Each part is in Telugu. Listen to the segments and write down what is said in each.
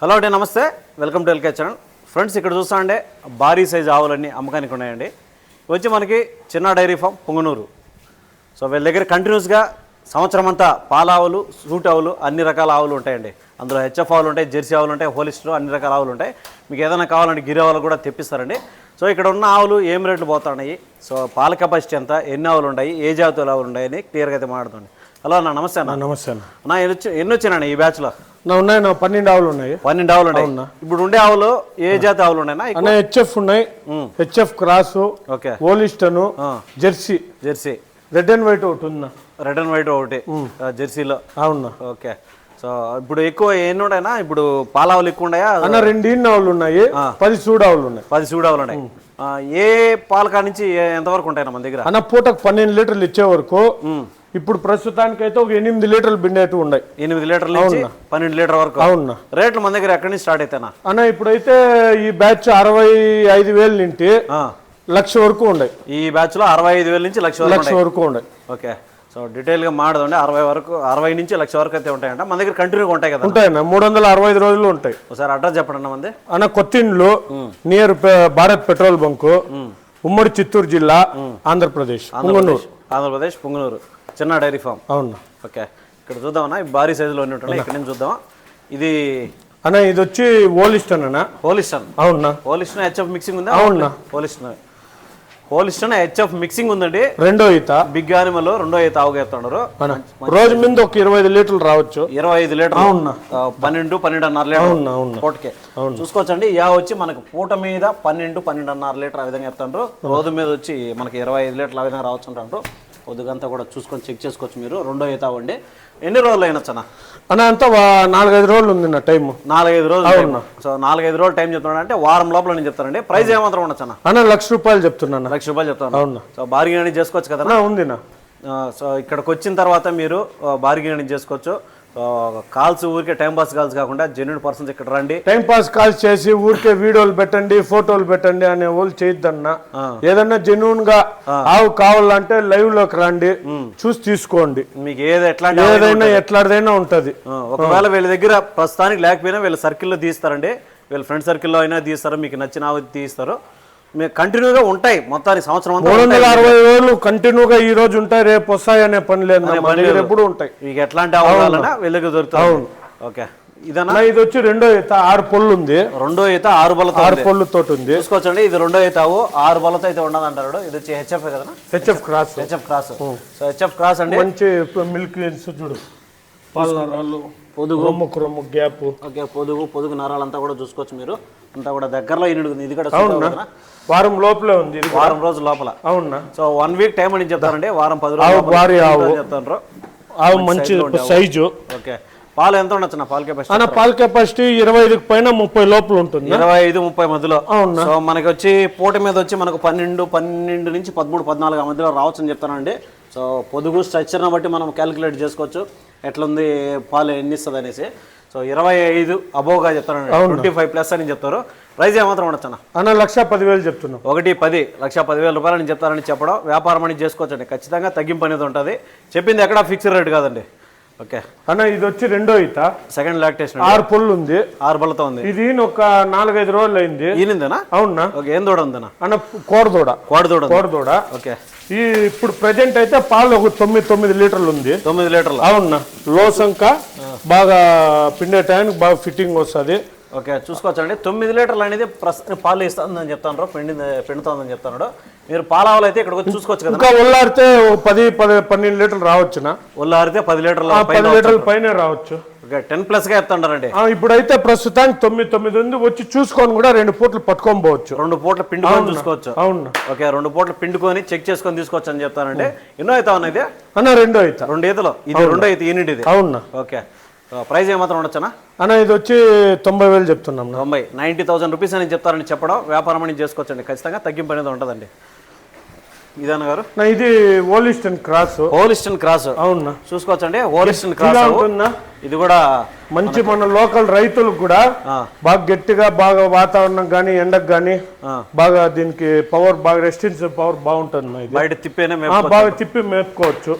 హలో అండి నమస్తే. Welcome to L K channel. Friends ఇక్కడ చూస్తాండే భారీ సైజ్ ఆవులన్నీ అమ్మకానికి ఉన్నాయండి. వచ్చి మనకి చిన్న డైరీ ఫామ్ పొంగనూరు. సో వీళ్ళ దగ్గర కంటిన్యూస్గా సంవత్సరం అంతా పాల ఆవులు సూట్ ఆవులు అన్ని రకాల ఆవులు ఉంటాయండి. అందులో హెచ్ఎఫ్ ఆవులు ఉంటాయి జెర్సీ ఆవులు ఉంటాయి హోలిస్టర్ అన్ని రకాల ఆవులు ఉంటాయి. మీకు ఏదైనా కావాలంటే గిరి ఆవులు కూడా తెప్పిస్తారండి. సో ఇక్కడ ఉన్న ఆవులు ఏం రేట్లు పోతున్నాయి? సో పాల కెపాసిటీ ఎంత? ఎన్ని ఆవులు ఉన్నాయి? ఏ జాతుల ఆవులు ఉన్నాయని క్లియర్గా అయితే మాట్లాడుతుంది హలో అన్న నమస్తే అన్న. నమస్తే అన్న. ఎన్ని వచ్చి ఎన్ని వచ్చానండి ఈ బ్యాచ్లో నా ఉన్నాయి నా పన్నెండు ఆవులు ఉన్నాయి. పన్నెండు ఆవులు ఉన్నాయి. ఇప్పుడు ఉండే ఆవులు ఏ జాతి ఆవులు అన్న హెచ్ఎఫ్ ఉన్నాయి. HF cross okay. Holstein Jersey Jersey red and white ఒకటి ఉందా రెడ్ అండ్ వైట్ ఒకటి. జెర్సీలో అవునా? ఓకే. సో ఇప్పుడు ఎక్కువ ఎన్ని ఉన్నాయన్నా? ఇప్పుడు పాలావులు ఎక్కువ ఉన్నాయా? అన్న రెండు ఆవులు ఉన్నాయి. పది సూడ్ ఆవులు ఉన్నాయి. పది సూడావులు ఉన్నాయి. ఏ పాలకా నుంచి ఎంతవరకు ఉంటాయన్నా మన దగ్గర? అన్న పూటకు పన్నెండు లీటర్లు ఇచ్చే వరకు ఇప్పుడు ప్రస్తుతానికి అయితే ఒక ఎనిమిది లీటర్లు బిండేటు ఉన్నాయి. ఎనిమిది లీటర్ల నుంచి పన్నెండు లీటర్ వరకు. అవునా? రేట్లు మన దగ్గర ఎక్కడి నుంచి స్టార్ట్ అవుతాయన్నా అన్న ఇప్పుడైతే ఈ బ్యాచ్ అరవై ఐదు వేలు నింటి ఆ, లక్ష వరకు ఉన్నాయి. ఈ బ్యాచ్లో అరవై ఐదు వేల నుంచి లక్ష లక్ష వరకు ఉన్నాయి. ఓకే. సో డీటెయిల్గా మాడదండి అరవై వరకు అరవై నుంచి లక్ష వరకు అయితే ఉంటాయంట. మన దగ్గర కంటిన్యూగా ఉంటాయి కదా ఉంటాయన్న మూడు వందల అరవై ఐదు రోజులు ఉంటాయి. ఒకసారి అడ్రస్ చెప్పండి అన్న మంది. అన్న కొత్తిండ్లు నియర్ భారత్ పెట్రోల్ బంకు ఉమ్మడి చిత్తూరు జిల్లా ఆంధ్రప్రదేశ్ ఆంధ్రప్రదేశ్ పుంగనూరు. చిన్న డైరీ ఫామ్. అవునా. ఓకే. ఇక్కడ చూద్దామన్నా భారీ సైజులో ఉంటాయి ఇక్కడ నుంచి చూద్దాం ఇది అన్న ఇది వచ్చి ఓలిస్టన్ అన్న? హోలిస్టన్ అవునా? హోలిస్టన్ హెచ్ఎఫ్ మిక్సింగ్ ఉందా? అవునా? హోలిస్టన్ హోలిస్టన్ హెచ్ఎఫ్ మిక్సింగ్ ఉందండి. రెండో ఈత. బిగ్ యానిమల్ రెండో అయితే ఆవుగేస్తున్నారు రోజు మీద ఒక ఇరవై ఐదు లీటర్లు రావచ్చు. ఇరవై ఐదు లీటర్ అవునా. పన్నెండు పన్నెండున్నర లీటర్ అవునా అవునా? పూటకే చూసుకోవచ్చండి యా వచ్చి మనకు పూట మీద పన్నెండు పన్నెండున్నర లీటర్ ఆ విధంగా చెప్తాండ్రు రోజు మీద వచ్చి మనకి ఇరవై ఐదు లీటర్లు ఆ విధంగా రావచ్చు అంటారు పొద్దుగంతా కూడా చూసుకొని చెక్ చేసుకోవచ్చు మీరు. రెండో ఈత అవ్వండి. ఎన్ని రోజులు అయినొచ్చనా అన్న అంతా నాలుగైదు రోజులు ఉంది నా టైం నాలుగైదు రోజులు. సో నాలుగైదు రోజులు టైం చెప్తున్నాడు అంటే వారం లోపల నేను చెప్తానండి. ప్రైస్ ఏమాత్రం ఉండొచ్చనా అన్న లక్ష రూపాయలు చెప్తున్నా లక్ష రూపాయలు చెప్తాను. అవునా. సో బార్గెన్ అనేది చేసుకోవచ్చు కదా ఉంది నా సో ఇక్కడికి వచ్చిన తర్వాత మీరు బార్గెన్ అనేది చేసుకోవచ్చు. కాల్స్ ఊరికే టైం పాస్ కాల్స్ కాకుండా జెన్యున్ పర్సన్స్ ఇక్కడ రండి. టైం పాస్ కాల్ చేసి ఊరికే వీడియోలు పెట్టండి ఫోటోలు పెట్టండి అనే వాళ్ళు చేయొద్దన్న. ఏదన్నా జెన్యున్గా ఆవు కావాలంటే లైవ్లోకి రండి చూసి తీసుకోండి. మీకు ఏది ఎట్లాంటి ఏదైనా ఎట్లాంటిదైనా ఉంటది. ఒకవేళ వీళ్ళ దగ్గర ప్రస్తుతానికి లేకపోయినా వీళ్ళ సర్కిల్లో తీస్తారండి. వీళ్ళ ఫ్రెండ్ సర్కిల్లో అయినా తీస్తారు మీకు నచ్చిన ఆవు తీస్తారు. కంటిన్యూగా ఉంటాయి మొత్తానికి సంవత్సరం అంతా మూడు వందల అరవై రోజులు కంటిన్యూగా ఈ రోజు ఉంటాయి రేపు వస్తాయి అనే పని లేదు ఎప్పుడు ఉంటాయి. మీకు ఎట్లాంటి కావాలన్నా వీళ్ళకి దొరుకుతుంది. ఓకే. ఇదన్నా ఇది వచ్చి రెండో ఈత ఆరు పొల్లు ఉంది. రెండో ఈత ఆరు బలతో ఆరు పొల్లుతో ఉంది. చూసుకోవచ్చండి ఇది రెండో ఈత ఆవు ఆరు బలతో అయితే ఉండదు అంటారు ఇది వచ్చి హెచ్ఎఫ్ కదా HF cross. HF cross. So HF cross అండి. మంచి మిల్క్ చూడు. పాల నరాలు పొదుగు. రొమ్ము రొమ్ము గ్యాప్. ఓకే పొదుగు పొదుగు నరాలంతా కూడా చూసుకోవచ్చు మీరు. అంతా కూడా దగ్గరలో ఇనుడుకుంది ఇది కూడా కదా. వారం లోపలే ఉంది వారం రోజుల లోపల. అవునా సో వన్ వీక్ టైం అని చెప్తారండి. వారం పది రోజులు భారీ ఆవు చెప్తారు. ఆవు. మంచి సైజు. ఓకే. పాలు ఎంత ఉండొచ్చు పాల కెపాసిటీ అన్న పాల కెపాసిటీ ఇరవై ఐదుకి పైన ముప్పై లోపల ఉంటుంది ఇరవై ఐదు ముప్పై మధ్యలో. అవునా. సో మనకి వచ్చి పూట మీద వచ్చి మనకు పన్నెండు పన్నెండు నుంచి పదమూడు పద్నాలుగు మధ్యలో రావచ్చు అని చెప్తానండి. సో పొదుగు స్ట్రక్చర్ని బట్టి మనం క్యాలిక్యులేట్ చేసుకోవచ్చు. ఎట్లుంది పాలు ఎన్ని ఇస్తుంది అనేసి సో ఇరవై ఐదు అబోవ్గా చెప్తానండి ట్వంటీ ఫైవ్ ప్లస్ అని చెప్తారు. ప్రైస్ ఏమాత్రం ఉండొచ్చు అన్న అన్న లక్ష పదివేలు చెప్తున్నాం. ఒకటి పది లక్ష పదివేల రూపాయలు నేను చెప్తానని చెప్పడం వ్యాపారం అనేది చేసుకోవచ్చండి. ఖచ్చితంగా తగ్గింపు అనేది ఉంటుంది. చెప్పింది ఎక్కడ ఫిక్స్డ్ రేట్ కాదండి. ఓకే. అన్న ఇది వచ్చి రెండో ఈత. సెకండ్ లాక్టేషన్ ఆరు పొల్లు ఉంది. ఆరు బలతో ఉంది. ఇది ఒక నాలుగైదు రోజులు అయింది. ఈనిందేనా అవునా? ఓకే ఏం దూడ ఉందనా అన్న కోడదూడ. కోడి దూడ ఉంది. కోడదూడ. ఓకే. ఈ ఇప్పుడు ప్రజెంట్ అయితే పాలు ఒక తొమ్మిది తొమ్మిది లీటర్లు ఉంది. తొమ్మిది లీటర్లు. అవునా? లోసంక బాగా పిండే టైంకి బాగా ఫిట్టింగ్ వస్తుంది. ఓకే చూసుకోవచ్చండి. తొమ్మిది లీటర్లు అనేది ప్రస్తుతం పాలు ఇస్తుందని చెప్తాను పిండి పిండుతోందని చెప్తాను మీరు పాలవాళ్ళు అయితే ఇక్కడికి వచ్చి చూసుకోవచ్చు కదా. ఇంకా ఒక పది పది పన్నెండు లీటర్లు రావచ్చునా? ఒళ్ళు ఆరితే పది లీటర్ల పది లీటర్ల పైన రావచ్చు. ఓకే టెన్ ప్లస్గా చెప్తాంటారండి ఆ, ఇప్పుడైతే ప్రస్తుతానికి తొమ్మిది తొమ్మిది ఉంది. వచ్చి చూసుకొని కూడా రెండు పూటలు పట్టుకొని పోవచ్చు. రెండు పూట్ల పిండుకొని చూసుకోవచ్చు. అవునా. ఓకే రెండు పూట్ల పిండుకొని చెక్ చేసుకొని తీసుకోవచ్చు అని చెప్తానండి ఎన్నో అవుతా ఉన్నాయి ఇది అన్న రెండో అవుతా. రెండు ఈతలు. ఇది రెండో అయితే యూనిట్ ఇది అవునా. ఓకే. ప్రైస్ ఏమాత్రం ఉండొచ్చనా? అన్న ఇది వచ్చి తొంభై వేలు చెప్తున్నాం. తొంభై. నైంటీ థౌసండ్ రూపీస్ అని చెప్తారని చెప్పడం వ్యాపారం అని చేసుకోవచ్చండి. ఖచ్చితంగా తగ్గింపు అనేది ఉంటుందండి. ఇదన్న గారు? ఇది ఓలిస్టన్ క్రాస్ హోలిస్టన్ క్రాస్ అవునా? చూసుకోవచ్చండి. హోలిస్టన్ ఇలా క్రాస్ ఇది కూడా మంచి మన లోకల్ రైతులకు కూడా బాగా గట్టిగా బాగా వాతావరణం కానీ ఎండకు కానీ. బాగా దీనికి పవర్ బాగా రెసిస్టెన్స్ పవర్ బాగుంటుంది బయట తిప్పేనే బాగా తిప్పి మేపుకోవచ్చు.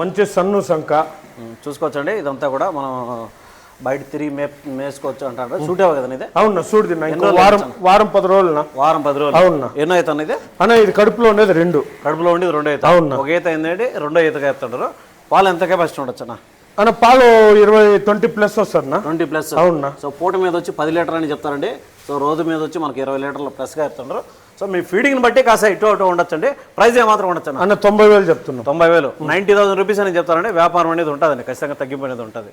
మంచి సన్ను సంక. చూసుకోవచ్చండి. ఇదంతా కూడా మనం బయట తిరిగి మే మేసుకోవచ్చు అంటారు. సూట్ అవ్వ కదా ఇది అవునా చూడు ఇంకో వారం వారం పది రోజులనా? వారం పది రోజులు. అవునా? ఎన్నో అవుతుంది ఇది? అన్న ఇది కడుపులో ఉండేది రెండు. కడుపులో ఉండేది రెండో ఈత. అవునా. ఒక ఈత ఏంటంటే రెండో ఈతగా చెప్తుంటారు. పాలు ఎంత కెపాసిటీ ఉండొచ్చు అన్న? అన్న పాలు ఇరవై ట్వంటీ ప్లస్ వస్తుందన్నా. Twenty plus. అవునా? సో పూట మీద వచ్చి పది లీటర్ అని చెప్తారండి. సో రోజు మీద వచ్చి మనకి ఇరవై లీటర్లు ప్లస్గా చెప్తుంటారు సో మీ ఫీడింగ్ని బట్టి కాస్త ఇటు అటు ఉండొచ్చండి. ప్రైస్ ఏమాత్రం ఉండొచ్చు అన్న. తొంభై వేలు చెప్తున్నాం. తొంభై వేలు. నైంటీ థౌసండ్ రూపీస్ అని చెప్తారండి. వ్యాపారం అనేది ఉంటుందండి ఖచ్చితంగా తగ్గింపు అనేది ఉంటుంది.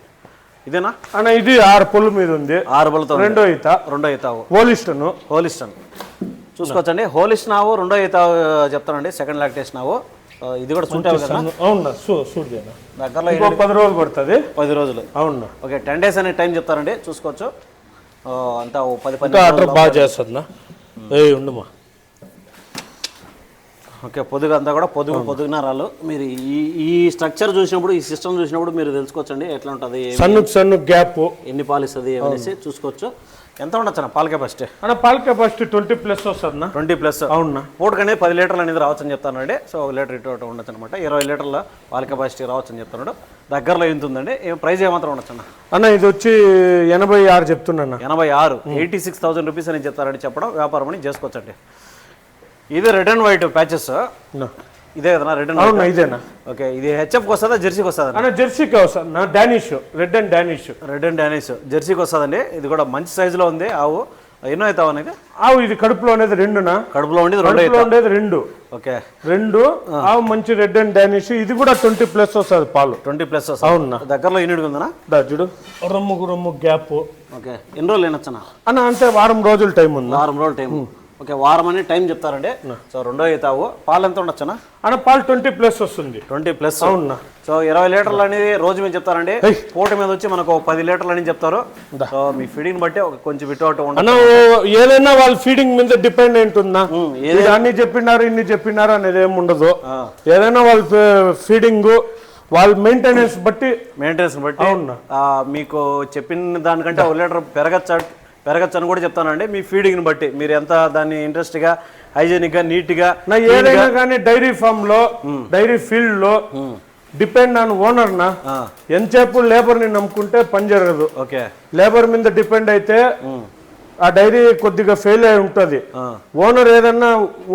ఇదేనా? అన్న ఇది ఆరు పొల్లు మీద ఉంది. ఆరు బలతో రెండో ఈత. రెండో ఈతావు ఓలిస్టను హోలిస్టన్. చూసుకోవచ్చండి. హోలిస్ట్ నావు రెండో ఈతావు చెప్తానండి. సెకండ్ లాక్టేషన్ నావు ఆ, ఇది కూడా అవునా చూడు దగ్గరలో పది రోజులు పడుతుంది. పది రోజులు. అవునా. ఓకే టెన్ డేస్ అనే టైం చెప్తారండి. చూసుకోవచ్చు. అంతా ఓ పది పది బాగా చేస్తుందా ఏ ఉండమా. ఓకే పొదుగు అంతా కూడా పొదుగు పొదుగునరాలు. మీరు ఈ ఈ స్ట్రక్చర్ చూసినప్పుడు ఈ సిస్టమ్ చూసినప్పుడు మీరు తెలుసుకోవచ్చండి. ఎట్లా ఉంటుంది సన్నుకు సన్ను గ్యాప్. ఎన్ని పాలు ఇస్తుంది అనేసి చూసుకోవచ్చు. ఎంత ఉండొచ్చు అన్న పాల కెపాసిటీ? అన్న పాల కెపాసిటీ ట్వంటీ ప్లస్ వస్తుందా ట్వంటీ ప్లస్. అవునా పూటకనే పది లీటర్లు అనేది రావచ్చు అని చెప్తానండి సో ఒక లీటర్ ఇటు ఉండొచ్చు అనమాట ఇరవై లీటర్ల పాల కెపాసిటీ రావచ్చు అని చెప్తున్నాడు. దగ్గరలో ఎంత ఉందండి? ప్రైస్ ఏమాత్రం ఉండొచ్చు అన్న అన్న ఇది వచ్చి ఎనభై ఆరు చెప్తున్నా ఎనభై ఆరు. ఎయిటీ సిక్స్ థౌసండ్ రూపీస్ అని చెప్తారని చెప్పడం వ్యాపారం అని చేసుకోవచ్చండి. ఇది రెడ్ అండ్ వైట్ ప్యాచెస్ ఇదే కదా రెడ్ అండ్ అవునా ఇదేనా? ఓకే ఇది హెచ్ఎఫ్కి వస్తుందా జెర్సీకి వస్తుందా? అన్న జెర్సీకి వస్తుందా Danish red and Danish red and Danish జెర్సీకి వస్తుందండి. ఇది కూడా మంచి సైజులో ఉంది. ఆవు. ఎన్నో అవుతావు అనేది? ఆవు ఇది కడుపులో ఉండేది రెండునా? కడుపులో ఉండేది రెండు కడుపులో ఉండేది రెండు. ఓకే. రెండు. ఆవు మంచి రెడ్ అండ్ డానిష్ ఇది కూడా ట్వంటీ ప్లస్ వస్తుంది పాలు. ట్వంటీ ప్లస్ వస్తుంది. అవునా? దగ్గరలో యూనిట్ ఉందనా దా చూడు. రొమ్ముకు రొమ్ము గ్యాప్. ఓకే. ఎన్ని రోజులు అన్న అంతే వారం రోజుల టైం ఉందా? వారం రోజులు టైం ఓకే వారం అని టైం చెప్తారండి. సో రెండో అవుతావు పాలు ఎంత ఉండొచ్చనా అన్న పాలు ట్వంటీ ప్లస్ వస్తుంది. Twenty plus. అవునా? సో ఇరవై లీటర్లు అనేది రోజు మీద చెప్తారండి. పూట మీద వచ్చి మనకు పది లీటర్లు అని చెప్తారు. సో మీ ఫీడింగ్ బట్టి ఒక కొంచెం ఇటు అటు ఏదైనా వాళ్ళ ఫీడింగ్ మీద ఉమ్, ఇది అన్ని చెప్పినారు ఇన్ని చెప్పినారు అనేది ఏమి ఉండదు. ఏదైనా వాళ్ళ ఫీడింగ్ వాళ్ళ మెయింటెనెన్స్ బట్టి మెయింటెనెన్స్ బట్టి మీకు చెప్పిన దానికంటే ఒక లీటర్ పెరగచ్చ? పెరగచ్చు అని కూడా చెప్తానండి. మీ ఫీడింగ్ని బట్టి. మీరు ఎంత దాన్ని ఇంట్రెస్ట్గా హైజీనిక్గా నీట్గా నా ఏదైనా కానీ డైరీ ఫామ్లో డైరీ ఫీల్డ్లో డిపెండ్ ఆన్ ఓనర్ నా ఎంతసేపు లేబర్ని నమ్ముకుంటే పని జరగదు. ఓకే. లేబర్ మీద డిపెండ్ అయితే ఆ డైరీ కొద్దిగా ఫెయిల్ అయి ఉంటది. ఓనర్ ఏదన్నా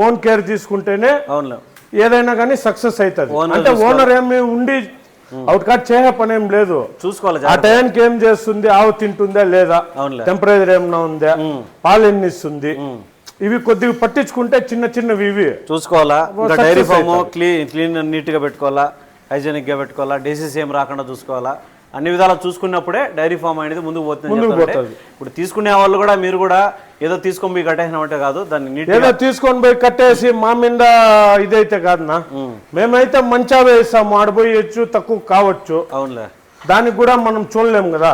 ఓన్ కేర్ తీసుకుంటేనే అవునులే. ఏదైనా కానీ సక్సెస్ అవుతుంది. అంటే ఓనర్ ఏమి ఉండి అవుట్ కట్ చేసే పని ఏం లేదు. చూసుకోవాలి ఆ. టైంకి ఏం చేస్తుంది? ఆవు తింటుందా లేదా? టెంపరేచర్ ఏమన్నా ఉందా? పాలు ఎన్ని ఇస్తుంది ఇవి కొద్దిగా పట్టించుకుంటే చిన్న చిన్నవి ఇవి. చూసుకోవాలా? డైరీ ఫామ్ క్లీన్ క్లీన్ నీట్గా పెట్టుకోవాలా? హైజీనిక్గా పెట్టుకోవాలా? డిసీజ్ ఏం రాకుండా చూసుకోవాలా? అన్ని విధాలా చూసుకున్నప్పుడే డైరీ ఫామ్ అనేది ముందుకు పోతుంది. ఇప్పుడు తీసుకునే వాళ్ళు కూడా మీరు కూడా ఏదో తీసుకొని పోయి కట్టేసినామంటే కాదు దాన్ని ఏదో తీసుకొని పోయి కట్టేసి మా మీద ఇదైతే కాదనా మేమైతే మంచావే ఇస్తాము ఆడపోయచ్చు తక్కువ కావచ్చు. అవునులే. దానికి కూడా మనం చూడలేం కదా.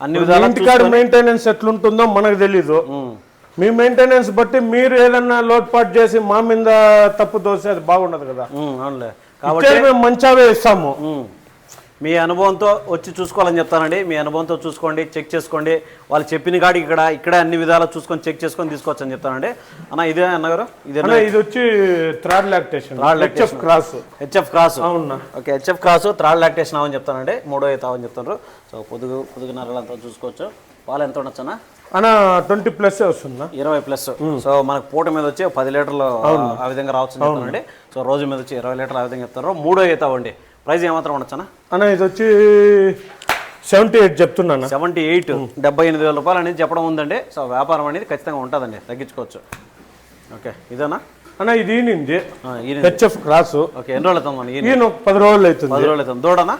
అన్ని విధాలా ఇంటికాడ మెయింటెనెన్స్ ఎట్లుంటుందో మనకు తెలీదు. మీ మెయింటెనెన్స్ బట్టి మీరు ఏదన్నా లోటుపాటు చేసి మా మీద తప్పు దోస్తే అది బాగుండదు కదా. అవునులే. కాబట్టి మేము మంచావే ఇస్తాము. మీ అనుభవంతో వచ్చి చూసుకోవాలని చెప్తానండి. మీ అనుభవంతో చూసుకోండి చెక్ చేసుకోండి. వాళ్ళు చెప్పిన కాడికి ఇక్కడ ఇక్కడే అన్ని విధాలు చూసుకొని చెక్ చేసుకొని తీసుకోవచ్చు అని చెప్తానండి. అన్న ఇదే అన్నగారు ఇదే వచ్చి third lactation. HF cross. HF cross. అవునా? Okay HF cross third lactation అవని చెప్తానండి. మూడో అయితే అవని చెప్తారు. సో పొదుగు పొదుగు నరలంతా చూసుకోవచ్చు. పాలు ఎంత ఉండొచ్చు అన్న? ట్వంటీ ప్లస్ వస్తుందా? ఇరవై ప్లస్. సో మనకు పూట మీద వచ్చి పది లీటర్లు ఆ విధంగా రావచ్చు చెప్తానండి. సో రోజు మీద వచ్చి ఇరవై లీటర్లు ఆ విధంగా చెప్తారు. మూడో అయితే అవ్వండి. ప్రైస్ ఏమాత్రం ఉండొచ్చు అన్న ఇది వచ్చి సెవెంటీ ఎయిట్ చెప్తున్నాను సెవెంటీ ఎయిట్ డెబ్బై ఎనిమిది వేల రూపాయలు అనేది చెప్పడం ఉందండి. సో వ్యాపారం అనేది ఖచ్చితంగా ఉంటుందండి తగ్గించుకోవచ్చు. ఓకే ఇదేనా? అన్న ఇది ఈనింది హెచ్ఎఫ్ క్రాస్. ఓకే ఎన్ని రోజులు అవుతాం మన ఈయన ఈయన ఒక పది రోజులు అవుతుంది. పది రోజులు అవుతాం దూడనా?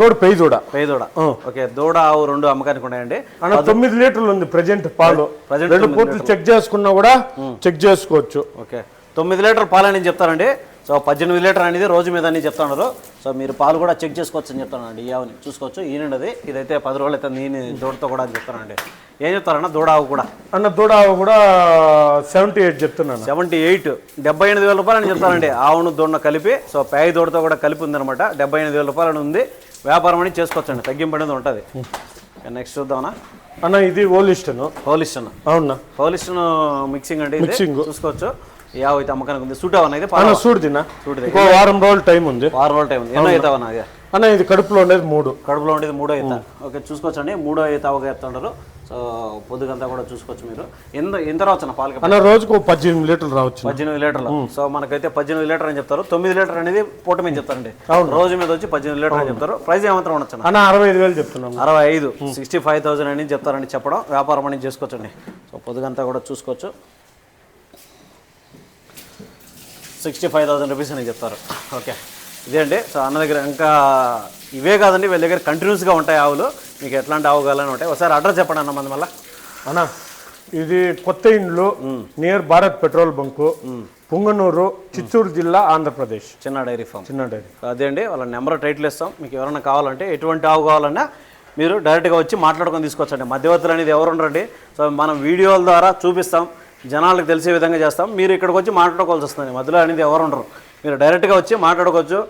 దూడ పెయి దూడ పై దూడ ఓకే దూడ ఆవు రెండు అమ్మకానికి ఉన్నాయండి. అన్న తొమ్మిది లీటర్లు ఉంది ప్రజెంట్ పాలు. రెండు పూటలు చెక్ చేసుకున్నా కూడా చెక్ చేసుకోవచ్చు. ఓకే. తొమ్మిది లీటర్ పాలు అని చెప్తారండి. సో పద్దెనిమిది లీటర్ అనేది రోజు మీద అని చెప్తున్నారు సో మీరు పాలు కూడా చెక్ చేసుకోవచ్చు అని చెప్తానండి ఈ ఆవుని చూసుకోవచ్చు. ఈయనది ఇదైతే పది రోజులు అయితే నేను దూడతో కూడా అని చెప్తానండి. ఏం చెప్తారన్న? దూడ ఆవు కూడా. అన్న దూడ కూడా సెవెంటీ ఎయిట్ చెప్తున్నాను. Seventy eight. డెబ్బై ఎనిమిది వేల రూపాయలు అని చెప్తానండి. ఆవును దూడను కలిపి. సో పేయి దూడతో కూడా కలిపి ఉందన్నమాట. డెబ్బై ఎనిమిది వేల రూపాయలు ఉంది. వ్యాపారం అని చేసుకోవచ్చండి. తగ్గింపు అనేది ఉంటుంది నెక్స్ట్ చూద్దామన్నా? అన్న ఇది ఓలిస్టన్. హోలిస్టన్. అవునా? హోలిస్టన్ మిక్సింగ్ అండి. చూసుకోవచ్చు. అయితే అమ్మకానికి ఉంది. సూట్ అవన్న అయితే అన్న. చూడు తిన్నా. చూడు ఇంకో వారం రోజులు టైం ఉంది. వారం రోజుల టైం ఉంది. ఎన్నో అది అన్న ఇది కడుపులో ఉండేది మూడు. కడుపులో ఉండేది మూడో ఈత ఓకే చూసుకోవచ్చండి. మూడో ఈత అవగా చెప్తుంటారు సో పొద్దుగంతా కూడా చూసుకోవచ్చు మీరు. ఎంత ఎంత రావచ్చు పాలకి? అన్న రోజుకు ఓ పద్దెనిమిది లీటర్లు రావచ్చు. పద్దెనిమిది లీటర్లు. సో మనకైతే పద్దెనిమిది లీటర్ అని చెప్తారు. తొమ్మిది లీటర్ అనేది పూట మీద చెప్తారండి. రోజు మీద వచ్చి పద్దెనిమిది లీటర్ అని చెప్తారు. ప్రైస్ ఏమాత్రం ఉండొచ్చు అన్న? అరవై ఐదు వేలు చెప్తున్నాం అరవై ఐదు. సిక్స్టీ ఫైవ్ థౌసండ్ అని చెప్తారని చెప్పడం. వ్యాపారం అని చేసుకోవచ్చండి. సో పొద్దుగంతా కూడా చూసుకోవచ్చు. సిక్స్టీ ఫైవ్ థౌసండ్ రూపీస్ అని చెప్తారు. ఓకే ఇదే అండి సో అన్న దగ్గర ఇంకా ఇవే కాదండి వీళ్ళ దగ్గర కంటిన్యూస్గా ఉంటాయి ఆవులు. మీకు ఎట్లాంటి ఆవు కావాలని ఉంటాయి. ఒకసారి అడ్రస్ చెప్పండి అన్న మంది మళ్ళీ. అన్న ఇది కొత్త ఇండ్లు near Bharat petrol bunk Punganur Chittoor జిల్లా ఆంధ్రప్రదేశ్. చిన్న డైరీ ఫామ్ చిన్న డైరీ అదే అండి వాళ్ళ నెంబర్ టైటిల్ ఇస్తాం. మీకు ఎవరైనా కావాలంటే ఎటువంటి ఆవు కావాలన్నా మీరు డైరెక్ట్గా వచ్చి మాట్లాడుకొని తీసుకొచ్చండి మధ్యవర్తులు అనేది ఎవరు ఉండరండి? సో మనం వీడియోల ద్వారా చూపిస్తాం. జనాలకు తెలిసే విధంగా చేస్తాం. మీరు ఇక్కడికి వచ్చి మాట్లాడుకోవాల్సి వస్తుంది మధ్యలో అనేది ఎవరు ఉండరు. మీరు డైరెక్ట్గా వచ్చి మాట్లాడుకోవచ్చు.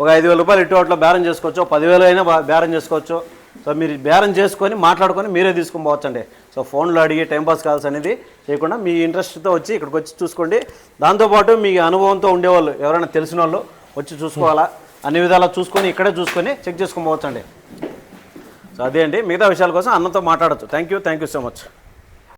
ఒక ఐదు వేల రూపాయలు ఇటు అట్లా బేరం చేసుకోవచ్చు. పదివేలు అయినా బేరం చేసుకోవచ్చు. సో మీరు బేరం చేసుకొని మాట్లాడుకొని మీరే తీసుకొని పోవచ్చండి. సో ఫోన్లో అడిగి టైంపాస్ కాల్స్ అనేది చేయకుండా మీ ఇంట్రెస్ట్తో వచ్చి ఇక్కడికి వచ్చి చూసుకోండి దాంతోపాటు మీ అనుభవంతో ఉండేవాళ్ళు ఎవరైనా తెలిసిన వాళ్ళు వచ్చి చూసుకోవాలా? అన్ని విధాలా చూసుకొని ఇక్కడే చూసుకొని చెక్ చేసుకొని పోవచ్చండి. సో అదే అండి. మిగతా విషయాల కోసం అన్నతో మాట్లాడచ్చు. Thank you thank you so much.